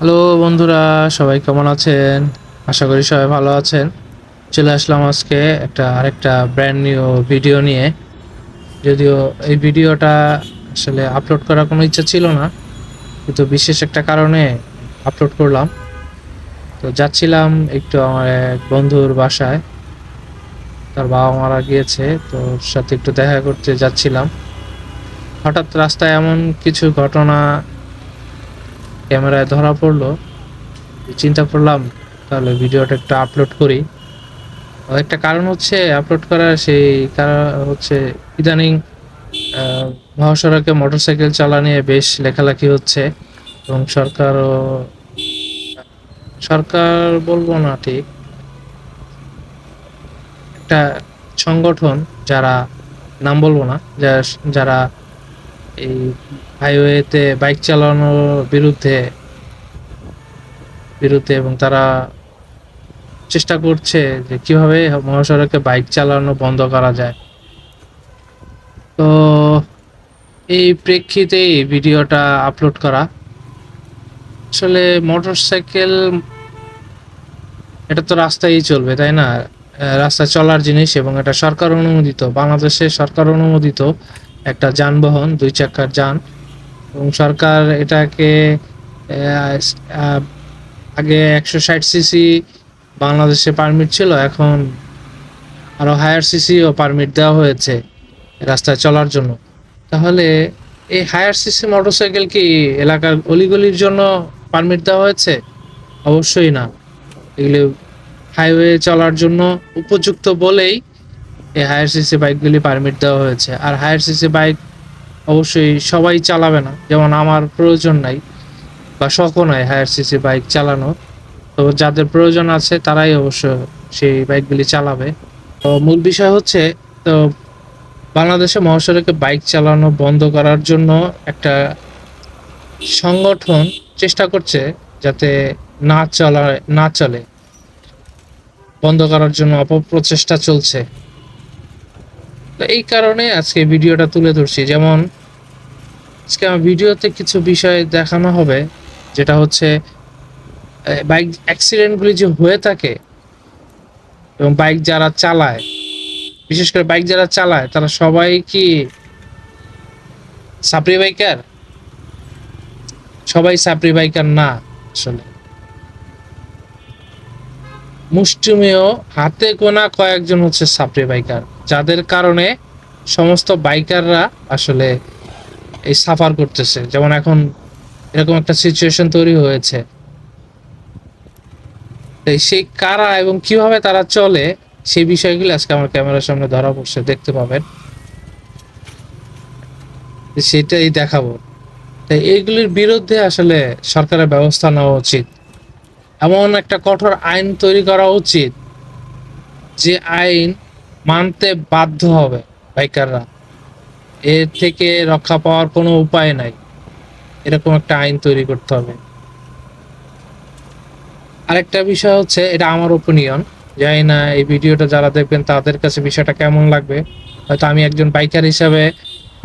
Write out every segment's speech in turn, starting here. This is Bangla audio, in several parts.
হ্যালো বন্ধুরা, সবাই কেমন আছেন? আশা করি সবাই ভালো আছেন। চলে আসলাম আজকে একটা আরেকটা ব্র্যান্ড নিউ ভিডিও নিয়ে। যদিও এই ভিডিওটা আসলে আপলোড করার কোনো ইচ্ছা ছিল না, কিন্তু বিশেষ একটা কারণে আপলোড করলাম। তো যাচ্ছিলাম একটু আমার এক বন্ধুর বাসায়। তার বাবা মারা গিয়েছে, তো সাথে একটু দেখা করতে যাচ্ছিলাম। হঠাৎ রাস্তায় এমন কিছু ঘটনা ক্যামেরায় ধরা পড়ল, চিন্তা করলাম, তাহলে ভিডিওটা একটু আপলোড করি। একটা কারণ হচ্ছে আপলোড করার সেই কারণ হচ্ছে, ইদানিং মহাসড়কে মোটরসাইকেল চালা নিয়ে বেশ লেখালেখি হচ্ছে এবং সরকারও, সরকার বলব না ঠিক, একটা সংগঠন যারা, নাম বলব না যারা এই হাইওয়েতে বাইক চালানোর বিরুদ্ধে বিরুদ্ধে এবং তারা চেষ্টা করছে যে কীভাবে মহাসড়কে বাইক চালানো বন্ধ করা যায়। তো এই প্রেক্ষিতে এই ভিডিওটা আপলোড করা। আসলে মোটরসাইকেল এটা তো রাস্তায় চলবে তাই না? আহ, রাস্তায় চলার জিনিস এবং এটা সরকার অনুমোদিত বাংলাদেশে সরকার অনুমোদিত। একটা যানবাহন, দুই চাকার যান। এবং সরকার এটাকে আগে একশো ষাট সিসি বাংলাদেশে পারমিট ছিল, এখন আরও হায়ার সিসিও পারমিট দেওয়া হয়েছে রাস্তায় চলার জন্য। তাহলে এই হায়ার সিসি মোটরসাইকেল কি এলাকার অলিগলির জন্য পারমিট দেওয়া হয়েছে? অবশ্যই না। এগুলো হাইওয়ে চলার জন্য উপযুক্ত বলেই এই হায়ার সিসি বাইকগুলি পারমিট দেওয়া হয়েছে। আর হায়ার সিসি বাইক অবশ্যই সবাই চালাবে না। যেমন আমার প্রয়োজন নাই বা শখও নাই হায়ার সিসি বাইক চালানো তো যাদের প্রয়োজন আছে, তারাই অবশ্য সেই বাইকগুলি চালাবে। তো মূল বিষয় হচ্ছে, তো বাংলাদেশে মহাসড়কে বাইক চালানো বন্ধ করার জন্য একটা সংগঠন চেষ্টা করছে যাতে না চলা না চলে। বন্ধ করার জন্য অপপ্রচেষ্টা চলছে। এই কারণে আজকে ভিডিওটা তুলে ধরছি। যেমন, আজকে আমার ভিডিওতে কিছু বিষয় দেখানো হবে, যেটা হচ্ছে বাইক অ্যাক্সিডেন্টগুলি যে হয়ে থাকে এবং বাইক যারা চালায়, বিশেষ করে বাইক যারা চালায়, তারা সবাই কি সাপ্রি বাইকার? সবাই সাপ্রি বাইকার না আসলে। মুষ্টিমেয় হাতে গোনা কয়েকজন হচ্ছে সাপ্রি বাইকার। যাদের কারণে সমস্ত বাইকাররা আসলে এই সাফার করতেছে। যেমন এখন এরকম একটা সিচুয়েশন তৈরি হয়েছে। সেই কারা এবং কীভাবে তারা চলে, সেই বিষয়গুলো আজকে আমার ক্যামেরার সামনে ধরা পড়ছে, দেখতে পাবেন। সেটাই দেখাবো। তাই এইগুলির বিরুদ্ধে আসলে সরকারের ব্যবস্থা নেওয়া উচিত। এমন একটা কঠোর আইন তৈরি করা উচিত যে আইন মানতে বাধ্য হবে বাইকাররা। এর থেকে রক্ষা পাওয়ার কোনো উপায় নাই। এরকম একটা আইন তৈরি করতে হবে। আরেকটা বিষয় হচ্ছে, এটা আমার ওপিনিয়ন জানি না এই ভিডিওটা যারা দেখবেন তাদের কাছে বিষয়টা কেমন লাগবে। হয়তো আমি একজন বাইকার হিসাবে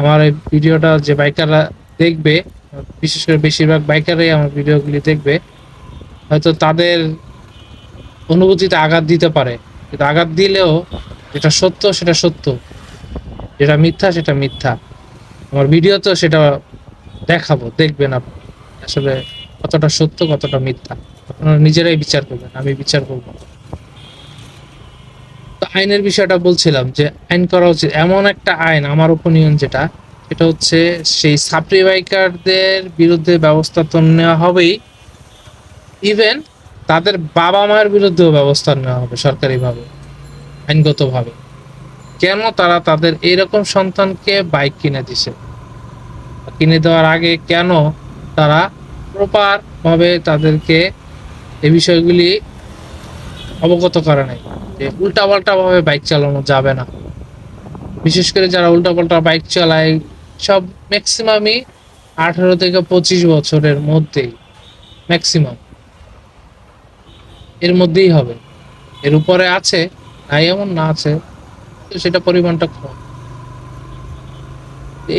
আমার এই ভিডিওটা যে বাইকাররা দেখবে, বিশেষ করে বেশিরভাগ বাইকারই আমার ভিডিওগুলি দেখবে। হয়তো তাদের অনুভূতিতে আঘাত দিতে পারে। কিন্তু আঘাত দিলেও যেটা সত্য, সেটা সত্য। যেটা মিথ্যা, সেটা মিথ্যা। আমার ভিডিও তো সেটা দেখাবো, দেখবেন আপনি। আসলে কতটা সত্য, কতটা মিথ্যা। আপনারা নিজেরাই বিচার করবেন, আমি বিচার করব। তো আইনের বিষয়টা বলছিলাম যে, আইন করা উচিত। এমন একটা আইন আমার ওপিনিয়ন যেটা, সেটা হচ্ছে সেই সাপ্রি বাইকারদের বিরুদ্ধে ব্যবস্থা তো নেওয়া হবেই। ইভেন তাদের বাবা মায়ের বিরুদ্ধেও ব্যবস্থা নেওয়া হবে সরকারিভাবে, আইনগতভাবে। কেন তারা তাদের এরকম সন্তানকে বাইক কিনে দিছে? কিনে দেওয়ার আগে কেন তারা প্রপার ভাবে তাদেরকে এই বিষয়গুলি অবগত করে নাই? যে উল্টাপাল্টা ভাবে বাইক চালানো যাবে না। বিশেষ করে যারা উল্টাপাল্টা বাইক চালায়, সব ম্যাক্সিমামই আঠারো থেকে পঁচিশ বছরের মধ্যেই ম্যাক্সিমাম এর মধ্যেই হবে। এর উপরে আছে, নাই এমন, না আছে তো সেটা পরিমাণটা কম।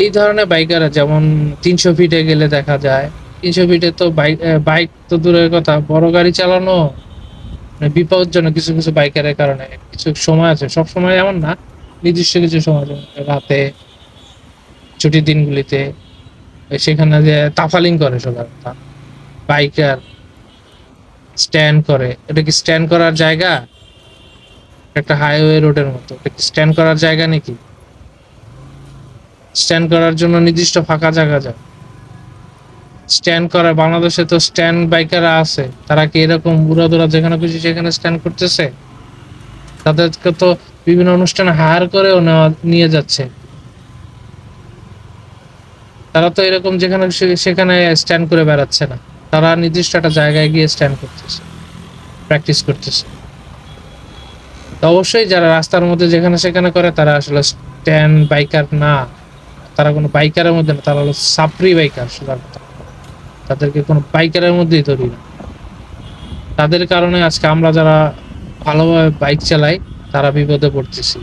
এই ধরনের বাইকাররা যেমন তিনশো ফিটে গেলে দেখা যায়, তিনশো ফিটে তো বাইক বাইক তো দূরের কথা, বড় গাড়ি চালানো মানে বিপজ্জনক কিছু কিছু বাইকারের কারণে। কিছু সময় আছে, সব সময় এমন না, নির্দিষ্ট কিছু সময় রাতে, ছুটির দিনগুলিতে, সেখানে যে তাফালিং করে সবার, বাইকার। স্ট্যান্ড করে। এটা কি স্ট্যান্ড করার জায়গা? একটা হাইওয়ে রোডের মতো। এটা কি স্ট্যান্ড করার জায়গা নাকি? স্ট্যান্ড করার জন্য নির্দিষ্ট ফাঁকা জায়গা যায়। স্ট্যান্ড করা, বাংলাদেশে তো স্ট্যান্ড বাইকাররা আছে। তারা কি এরকম উড়াদুরা যেখানে খুশি সেখানে স্ট্যান্ড করতেছে? তাদেরকে তো বিভিন্ন অনুষ্ঠানে হায়ার করেও নেওয়া, নিয়ে যাচ্ছে। তারা তো এরকম যেখানে সেখানে স্ট্যান্ড করে বেড়াচ্ছে না। তারা নির্দিষ্ট একটা জায়গায় গিয়ে স্ট্যান্ড করতেছে প্র্যাকটিস করতেছে। তো অবশ্যই যারা রাস্তার মধ্যে যেখানে সেখানে করে, তারা আসলে স্ট্যান্ড বাইকার না। তারা কোনো বাইকারের মধ্যে না, তারা হলো সাপ্রি বাইকার সোজা কথা। তাদেরকে কোনো বাইকারের মধ্যেই ধরি না। তাদের কারণে আজকে আমরা যারা ভালোভাবে বাইক চালাই, তারা বিপদে পড়তেছি।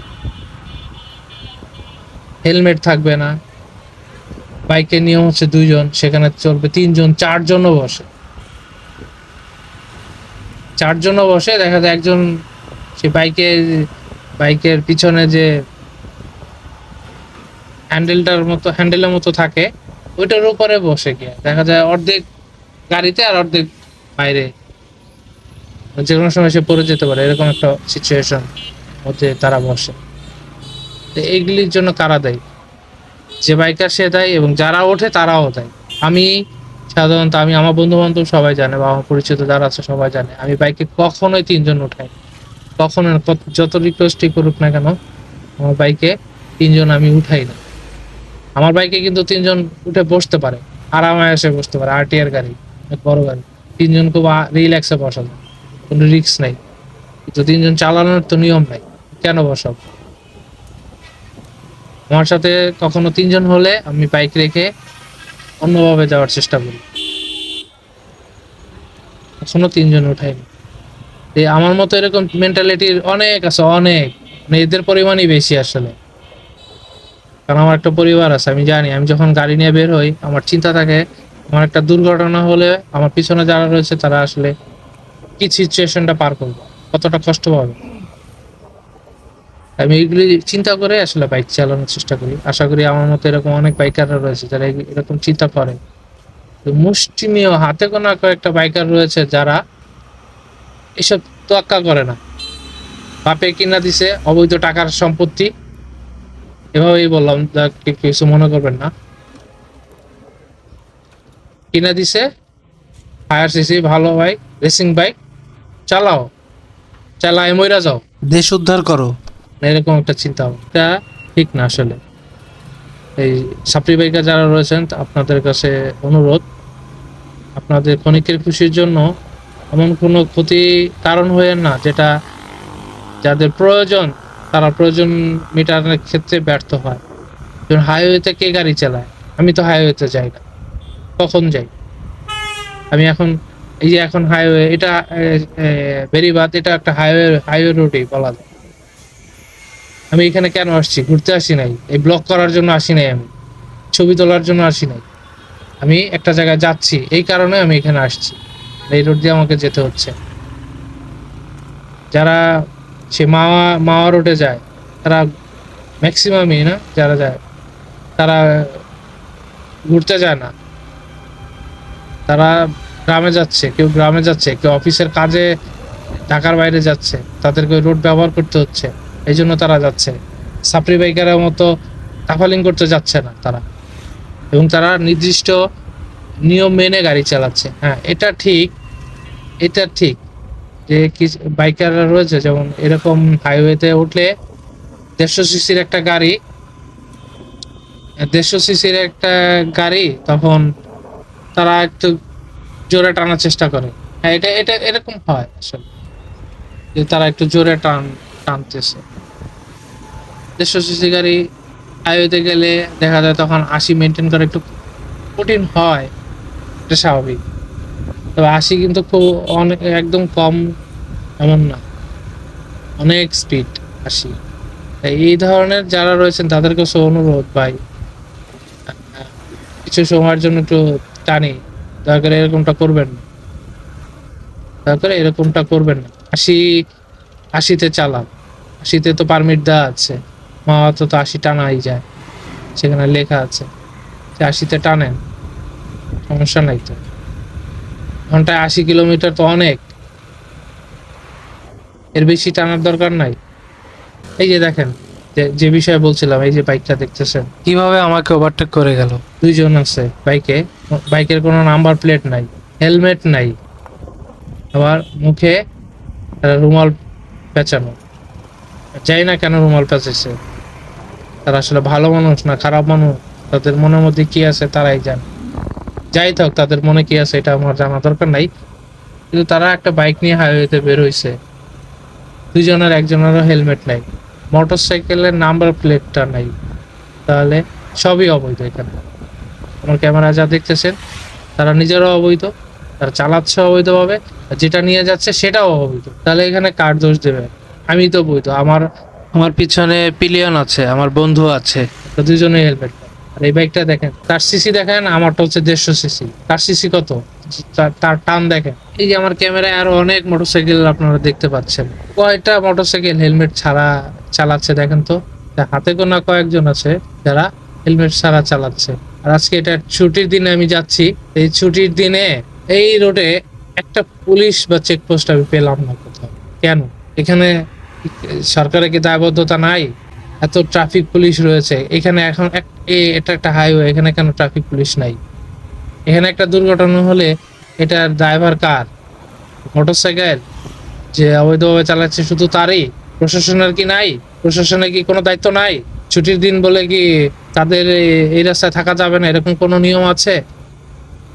হেলমেট থাকবে না। বাইকের নিয়ম হচ্ছে দুইজন, সেখানে চলবে তিনজন, চারজনও বসে। চারজনও বসে, দেখা যায় একজন সে বাইকের বাইকের পিছনে যে হ্যান্ডেলটার মতো, হ্যান্ডেলের মতো থাকে, ওইটার উপরে বসে গিয়ে। দেখা যায় অর্ধেক গাড়িতে আর অর্ধেক বাইরে। যে কোনো সময় সে পড়ে যেতে পারে, এরকম একটা সিচুয়েশন মধ্যে তারা বসে। তো এইগুলির জন্য কারা দেয়। যে বাইকার সে দেয় এবং যারা ওঠে তারাও দেয়। আমি সাধারণত আমি আমার বন্ধু বান্ধব সবাই জানে বা আমার পরিচিত যারা আছে সবাই জানে, আমি বাইকে কখনোই তিনজন উঠাই কখনো যত রিকোয়েস্টই করুক না কেন, আমার বাইকে তিনজন আমি উঠাই না। আমার বাইকে কিন্তু তিনজন উঠে বসতে পারে আরামে এসে বসতে পারে, আরটিআর গাড়ি বড় গাড়ি। তিনজন খুব রিল্যাক্সে বসা যায় কোনো রিস্ক নাই। কিন্তু তিনজন চালানোর তো নিয়ম নাই, কেন বসাবো? আমার সাথে কখনো তিনজন হলে আমি বাইক রেখে অন্যভাবে যাওয়ার চেষ্টা করি। কখনো তিনজন উঠাইনি। এই আমার মতো এরকম মেন্টালিটির অনেক আছে, অনেক। মানে এদের পরিমাণই বেশি আসলে। কারণ আমার একটা পরিবার আছে, আমি জানি। আমি যখন গাড়ি নিয়ে বের হই, আমার চিন্তা থাকে, আমার একটা দুর্ঘটনা হলে আমার পিছনে যারা রয়েছে, তারা আসলে কি সিচুয়েশনটা পার করবে? কতটা কষ্ট পাবে? আমি এইগুলি চিন্তা করে আসলে বাইক চালানোর চেষ্টা করি। আশা করি আমার মতো এরকম অনেক বাইকাররা রয়েছে যারা এরকম চিন্তা করে। মুষ্টিমেয় হাতে গোনা কয়েকটা বাইকার রয়েছে যারা এসব তোয়াক্কা করে না। বাপে কিনা দিছে অবৈধ টাকার সম্পত্তি। এভাবেই বললাম কিছু মনে করবেন না। কিনা দিছে হায়ার সিসি ভালো বাইক রেসিং বাইক চালাও। চালায় মইরা যাও। দেশ উদ্ধার করো। এরকম একটা চিন্তা ভাবনা। ঠিক না আসলে। এই সাপ্রি বাইকার যারা রয়েছেন, আপনাদের কাছে অনুরোধ, আপনাদের ক্ষণিকের খুশির জন্য এমন কোনো ক্ষতি কারণ হয়ে না, যেটা যাদের প্রয়োজন, তারা প্রয়োজন মেটানোর ক্ষেত্রে ব্যর্থ হয়। যেমন হাইওয়েতে কে গাড়ি চালায়? আমি তো হাইওয়েতে যাই না। কখন যাই? আমি এখন, এই যে এখন হাইওয়ে এটা বেরিবাদ এটা একটা হাইওয়ে হাইওয়ে রোডই বলা যায়। আমি এখানে কেন আসছি? ঘুরতে আসি নাই। এই ব্লগ করার জন্য আসি নাই আমি। ছবি তোলার জন্য আসি নাই। আমি একটা জায়গায় যাচ্ছি। এই কারণে আমি এখানে আসছি। এই রোড দিয়ে আমাকে যেতে হচ্ছে। যারা সে মাওয়া মাওয়া রোডে যায়, তারা ম্যাক্সিমামই না, যারা যায়, তারা ঘুরতে যায় না। তারা গ্রামে যাচ্ছে, কেউ গ্রামে যাচ্ছে, কেউ অফিসের কাজে ঢাকার বাইরে যাচ্ছে। তাদেরকে রোড ব্যবহার করতে হচ্ছে। এই জন্য তারা যাচ্ছে। সাপ্রি বাইকারের মতো তাফালিং করতে যাচ্ছে না তারা। এবং তারা নির্দিষ্ট নিয়ম মেনে গাড়ি চালাচ্ছে। হ্যাঁ এটা ঠিক এটা ঠিক যে কিছু বাইকাররা রয়েছে, যেমন এরকম হাইওয়েতে উঠলে দেড়শো সিসির একটা গাড়ি, দেড়শো সিসির একটা গাড়ি তখন তারা একটু জোরে টানার চেষ্টা করে। হ্যাঁ এটা এটা, এরকম হয় আসলে। যে তারা একটু জোরে টান টানতেছে। দেড়শো সিসি গাড়ি হাইওয়েতে গেলে দেখা যায় তখন আশি মেনটেন করা একটু কঠিন হয়, এটা স্বাভাবিক। তবে আশি কিন্তু খুব অনেক, একদম কম এমন না। অনেক স্পিড আশি। এই ধরনের যারা রয়েছেন তাদের কাছে অনুরোধ ভাই। কিছু সময়ের জন্য একটু টানি। দয়া করে এরকমটা করবেন না। দয়া করে এরকমটা করবেন না। আশি আশিতে চালান আশিতে তো পারমিট দেওয়া আছে। মাওয়া তো তো আশি টানাই যায়। সেখানে লেখা আছে যে আশিতে টানেন। সমস্যা নাই তো। ঘন্টায় আশি কিলোমিটার তো অনেক। এর বেশি টানার দরকার নাই। এই যে দেখেন যে- যে বিষয়ে বলছিলাম এই যে বাইকটা দেখতেছেন। কীভাবে আমাকে ওভারটেক করে গেল? দুইজন আছে বাইকে বাইকের কোনো নাম্বার প্লেট নাই হেলমেট নাই। আবার মুখে রুমাল পেঁচানো যাই না কেন রুমাল পেঁচেছে তারা আসলে ভালো মানুষ না খারাপ মানুষ? তাদের মনের মধ্যে কি আছে তারাই জানে। যাই থাক, তাদের মনে কি আছে এটা আমার জানা দরকার নাই। কিন্তু তারা একটা বাইক নিয়ে হাইওয়েতে বের হইছে। দুজনের একজনেরও হেলমেট নাই। মোটর সাইকেলের নাম্বার প্লেটটা নাই। তাহলে সবই অবৈধ এখানে। আমার ক্যামেরা যা দেখতেছেন, তারা নিজেরাও অবৈধ। তারা চালাচ্ছে অবৈধভাবে যেটা নিয়ে যাচ্ছে সেটাও অবৈধ। তাহলে এখানে কার দোষ দেবে? আমি তো বৈধ। আমার আমার পিছনে পিলিয়ন আছে আমার বন্ধু আছে। দুজনে হেলমেট আর এই বাইকটা দেখেন তার সিসি দেখেন আমারটা হচ্ছে দেড়শো সিসি তার সিসি কত? তার- তার টান দেখেন। এই যে আমার ক্যামেরায় আরও অনেক মোটরসাইকেল আপনারা দেখতে পাচ্ছেন। কয়টা মোটরসাইকেল হেলমেট ছাড়া চালাচ্ছে দেখেন তো? হাতে গোনা কয়েকজন আছে যারা হেলমেট ছাড়া চালাচ্ছে। আর আজকে এটা ছুটির দিনে আমি যাচ্ছি। এই ছুটির দিনে এই রোডে একটা পুলিশ বা চেকপোস্ট আমি পেলাম না কোথাও। কেন? এখানে সরকারের কি দায়বদ্ধতা নাই? এত ট্রাফিক পুলিশ রয়েছে। এখানে এখন এটা একটা হাইওয়ে এখানে কেন ট্রাফিক পুলিশ নাই? এখানে একটা দুর্ঘটনা হলে এটার ড্রাইভার কার? মোটরসাইকেল যে অবৈধভাবে চালাচ্ছে শুধু তারই? প্রশাসনের কি নাই? প্রশাসনের কি কোনো দায়িত্ব নাই? ছুটির দিন বলে কি তাদের এই রাস্তায় থাকা যাবে না? এরকম কোনো নিয়ম আছে?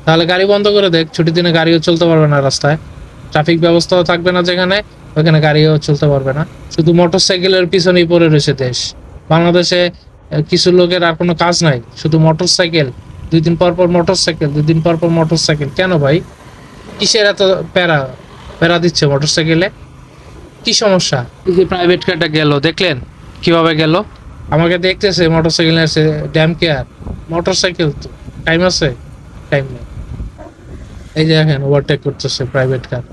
তাহলে গাড়ি বন্ধ করে দেখ ছুটির দিনে গাড়িও চলতে পারবে না রাস্তায়। ট্রাফিক ব্যবস্থাও থাকবে না যেখানে ওখানে গাড়িও চলতে পারবে না। শুধু মোটরসাইকেলের পিছনেই পড়ে রয়েছে দেশ। বাংলাদেশে কিছু লোকের আর কোনো কাজ নাই। শুধু মোটরসাইকেল দুই দিন পর পর মোটরসাইকেল দুই দিন পর পর মোটরসাইকেল। কেন ভাই? কিসের এত প্যারা? প্যারা দিচ্ছে মোটরসাইকেলে? কি সমস্যা? যে প্রাইভেট কারটা গেল দেখলেন? কীভাবে গেল? আমাকে দেখতেছে মোটর মোটরসাইকেল আছে ড্যাম কেয়ার মোটরসাইকেল তো টাইম আছে? টাইম নেই। এই যে দেখেন ওভারটেক করতেছে প্রাইভেট কার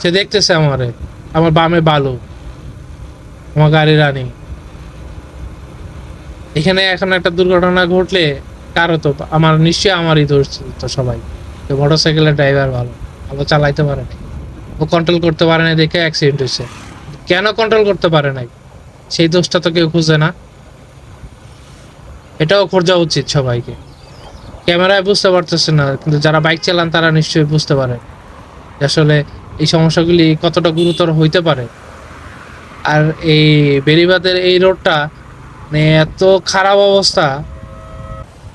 সে দেখতেছে আমারে, আমার বামে বালু, আমার গাড়ি রানিং এখানে এখন একটা দুর্ঘটনা ঘটলে কারও তো, আমার নিশ্চয়ই আমারই দোষ তো সবাই। তো মোটরসাইকেলের ড্রাইভার ভালো ভালো চালাইতে পারে নাই। ও কন্ট্রোল করতে পারে নাই দেখে অ্যাক্সিডেন্ট হয়েছে। কেন কন্ট্রোল করতে পারে নাই? সেই দোষটা তো কেউ খুঁজে না। এটাও খোঁজা উচিত সবাইকে। ক্যামেরায় বুঝতে পারতেছে না, কিন্তু যারা বাইক চালান তারা নিশ্চয়ই বুঝতে পারে আসলে এই সমস্যাগুলি কতটা গুরুতর হইতে পারে। আর এই বেরিবাদের এই রোডটা মানে এত খারাপ অবস্থা,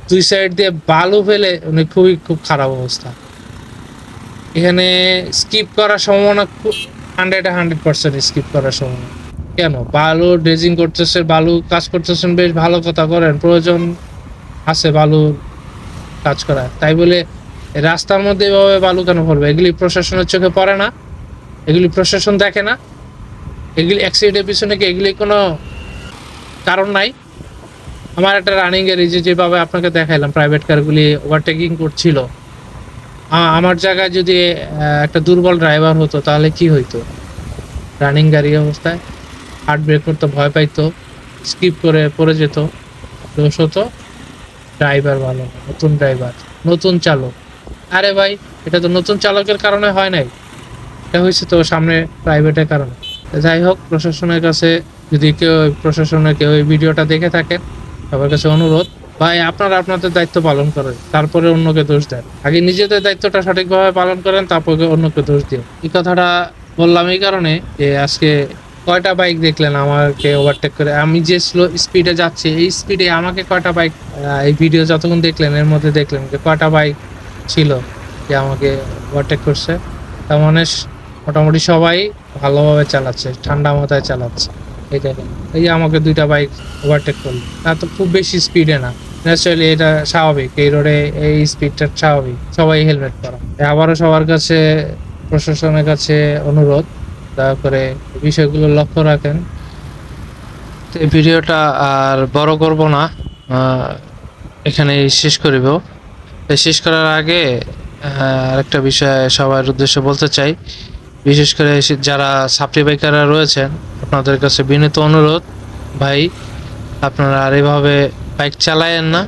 দুই সাইড দিয়ে বালু ফেলে মানে খুবই খুব খারাপ অবস্থা। এখানে স্কিপ করার সম্ভাবনা হান্ড্রেড হান্ড্রেড পার্সেন্ট স্কিপ করার সম্ভাবনা। কেন? বালু ড্রেজিং করতেছে, বালু কাজ করতেছেন, বেশ ভালো কথা করেন, প্রয়োজন আছে বালু কাজ করা। তাই বলে রাস্তার মধ্যে এভাবে বালু কেন পড়বে? এগুলি প্রশাসনের চোখে পড়ে না। এগুলি প্রশাসন দেখে না। এগুলি অ্যাক্সিডেন্টের পিছনে কি এগুলি কোনো কারণ নাই? আমার একটা রানিং এর যে যেভাবে আপনাকে দেখাইলাম প্রাইভেট কারগুলি ওভারটেকিং করছিল। আমার জায়গায় যদি একটা দুর্বল ড্রাইভার হতো, তাহলে কি হইতো? রানিং গাড়ি অবস্থায় হার্ট ব্রেক করতে, ভয় পাইতো স্কিপ করে পড়ে যেত, দোষ হতো। ড্রাইভার ভালো, নতুন ড্রাইভার নতুন চালক। আরে ভাই, এটা তো নতুন চালকের কারণে হয় নাই। এটা হয়েছে তো সামনে প্রাইভেটের কারণে। যাই হোক, প্রশাসনের কাছে যদি কেউ প্রশাসনের কেউ এই ভিডিওটা দেখে থাকেন, সবার কাছে অনুরোধ, ভাই, আপনারা আপনাদের দায়িত্ব পালন করেন, তারপরে অন্যকে দোষ দেন। আগে নিজেদের দায়িত্বটা সঠিকভাবে পালন করেন, তারপরে অন্যকে দোষ দিয়ে এই কথাটা বললাম এই কারণে যে আজকে কয়টা বাইক দেখলেন আমাকে ওভারটেক করে? আমি যে স্লো স্পিডে যাচ্ছি, এই স্পিডে আমাকে কয়টা বাইক এই ভিডিও যতক্ষণ দেখলেন, এর মধ্যে দেখলেন যে কয়টা বাইক ছিল যে আমাকে ওভারটেক করছে। তার মানে মোটামুটি সবাই ভালোভাবে চালাচ্ছে, ঠান্ডা মাথায় চালাচ্ছে। এই দেখেন, এই আমাকে দুইটা বাইক ওভারটেক করল। তা তো খুব বেশি স্পিডে না। ন্যাচারালি এটা স্বাভাবিক, এই রোডে এই স্পিডটা স্বাভাবিক। সবাই হেলমেট পরা। আবারও সবার কাছে, প্রশাসনের কাছে অনুরোধ দয়া করে বিষয়গুলো লক্ষ্য রাখেন। তো এই ভিডিওটা আর বড় করব না আহ, এখানেই শেষ করিব। শেষ করার আগে আরেকটা বিষয় সবার উদ্দেশ্যে বলতে চাই। বিশেষ করে যারা সাপ্লি বাইকাররা রয়েছেন আপনাদের কাছে বিনীত অনুরোধ ভাই আপনারা আর এভাবে বাইক চালায়েন না।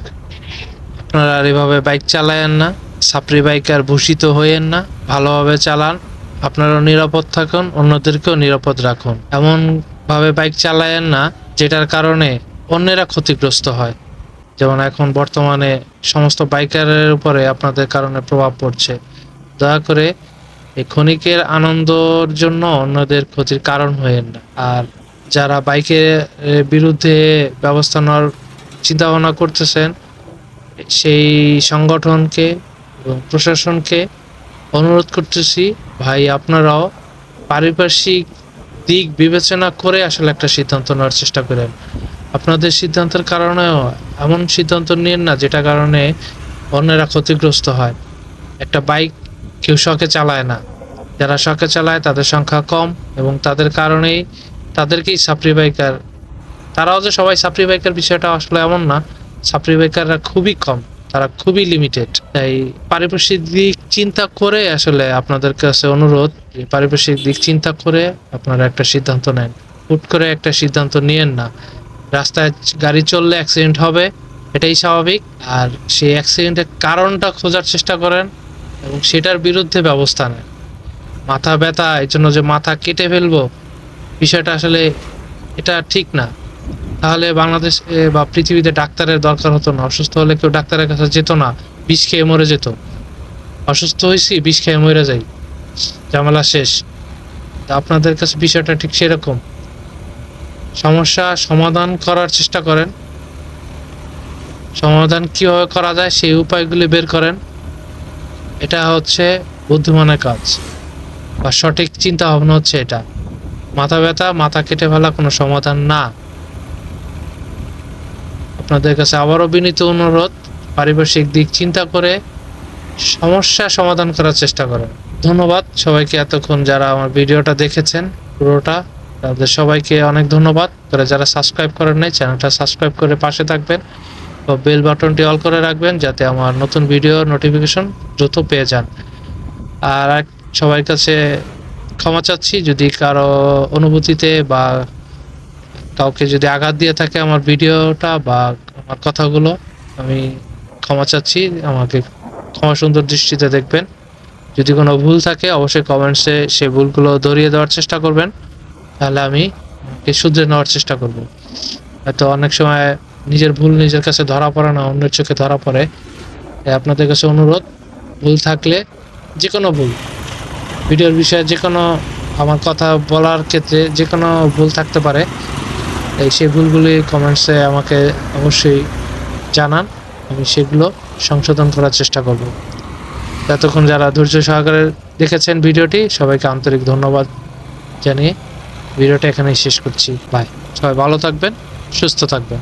আপনারা আর এভাবে বাইক চালায়েন না। সাপ্রি বাইকার ভূষিত হইয়েন না। ভালোভাবে চালান। আপনারাও নিরাপদ থাকুন, অন্যদেরকেও নিরাপদ রাখুন। এমন ভাবে বাইক চালায়েন না, যেটার কারণে অন্যেরা ক্ষতিগ্রস্ত হয়। যেমন এখন বর্তমানে সমস্ত বাইকারের উপরে আপনাদের কারণে প্রভাব পড়ছে। দয়া করে এই ক্ষণিকের আনন্দর জন্য অন্যদের ক্ষতির কারণ হয়েন না। আর যারা বাইকের বিরুদ্ধে ব্যবস্থা নেওয়ার চিন্তা ভাবনা করতেছেন, সেই সংগঠনকে এবং প্রশাসনকে অনুরোধ করতেছি, ভাই আপনারাও পারিপার্শ্বিক দিক বিবেচনা করে আসলে একটা সিদ্ধান্ত নেওয়ার চেষ্টা করেন। আপনাদের সিদ্ধান্তের কারণেও এমন সিদ্ধান্ত নিন না, যেটা কারণে অন্যেরা ক্ষতিগ্রস্ত হয়। একটা বাইক কেউ শখে চালায় না। যারা শখে চালায়, তাদের সংখ্যা কম এবং তাদের কারণেই তাদেরকেই সাপ্রি বাইকার। তারাও যে সবাই সাপ্রি বাইকার বিষয়টা আসলে এমন না সাপ্রি বাইকাররা খুবই কম। তারা খুবই লিমিটেড তাই পারিপার্শ্বিক দিক চিন্তা করে আসলে আপনাদের কাছে অনুরোধ যে পারিপার্শ্বিক দিক চিন্তা করে আপনারা একটা সিদ্ধান্ত নেন। হুট করে একটা সিদ্ধান্ত নিয়েন না। রাস্তায় গাড়ি চললে অ্যাক্সিডেন্ট হবে, এটাই স্বাভাবিক। আর সেই অ্যাক্সিডেন্টের কারণটা খোঁজার চেষ্টা করেন এবং সেটার বিরুদ্ধে ব্যবস্থা নেন। মাথা ব্যথা, এই জন্য যে মাথা কেটে ফেলব, বিষয়টা আসলে এটা ঠিক না। তাহলে বাংলাদেশ বা পৃথিবীতে ডাক্তারের দরকার হতো না। অসুস্থ হলে কেউ ডাক্তারের কাছে যেত না, বিষ খেয়ে মরে যেত। অসুস্থ হয়েছি বিষ খেয়ে মরে যাই। ঝামেলা শেষ। আপনাদের কাছে বিষয়টা ঠিক সেরকম? সমস্যা সমাধান করার চেষ্টা করেন। সমাধান কীভাবে করা যায় সেই উপায়গুলি বের করেন। এটা হচ্ছে বুদ্ধিমানের কাজ। বা সঠিক চিন্তা ভাবনা হচ্ছে এটা। মাথা ব্যথা, মাথা কেটে ফেলা কোনো সমাধান না। আপনাদের কাছে আবারও বিনীত অনুরোধ, পারিপার্শ্বিক দিক চিন্তা করে সমস্যা সমাধান করার চেষ্টা করেন। ধন্যবাদ সবাইকে এতক্ষণ যারা আমার ভিডিওটা দেখেছেন, পুরোটা। তাদের সবাইকে অনেক ধন্যবাদ। করে যারা সাবস্ক্রাইব করেন নাই, চ্যানেলটা সাবস্ক্রাইব করে পাশে থাকবেন ও বেল বাটনটি অল করে রাখবেন যাতে আমার নতুন ভিডিও নোটিফিকেশন দ্রুত পেয়ে যান। আর সবার কাছে ক্ষমা চাচ্ছি। যদি কারও অনুভূতিতে বা কাউকে যদি আঘাত দিয়ে থাকে আমার ভিডিওটা বা আমার কথাগুলো, আমি ক্ষমা চাচ্ছি, আমাকে ক্ষমা সুন্দর দৃষ্টিতে দেখবেন। যদি কোনো ভুল থাকে, অবশ্যই কমেন্টসে সেই ভুলগুলো ধরিয়ে দেওয়ার চেষ্টা করবেন। তাহলে আমি শুধরে নেওয়ার চেষ্টা করব। হয়তো অনেক সময় নিজের ভুল নিজের কাছে ধরা পড়ে না, অন্যের চোখে ধরা পড়ে। তাই আপনাদের কাছে অনুরোধ, ভুল থাকলে যে কোনো ভুল, ভিডিওর বিষয়ে যে কোনো আমার কথা বলার ক্ষেত্রে যে কোনো ভুল থাকতে পারে। তাই সেই ভুলগুলি কমেন্টসে আমাকে অবশ্যই জানান। আমি সেগুলো সংশোধন করার চেষ্টা করব। এতক্ষণ যারা ধৈর্য সহকারে দেখেছেন ভিডিওটি, সবাইকে আন্তরিক ধন্যবাদ জানিয়ে ভিডিওটা এখানেই শেষ করছি। বাই সবাই ভালো থাকবেন, সুস্থ থাকবেন।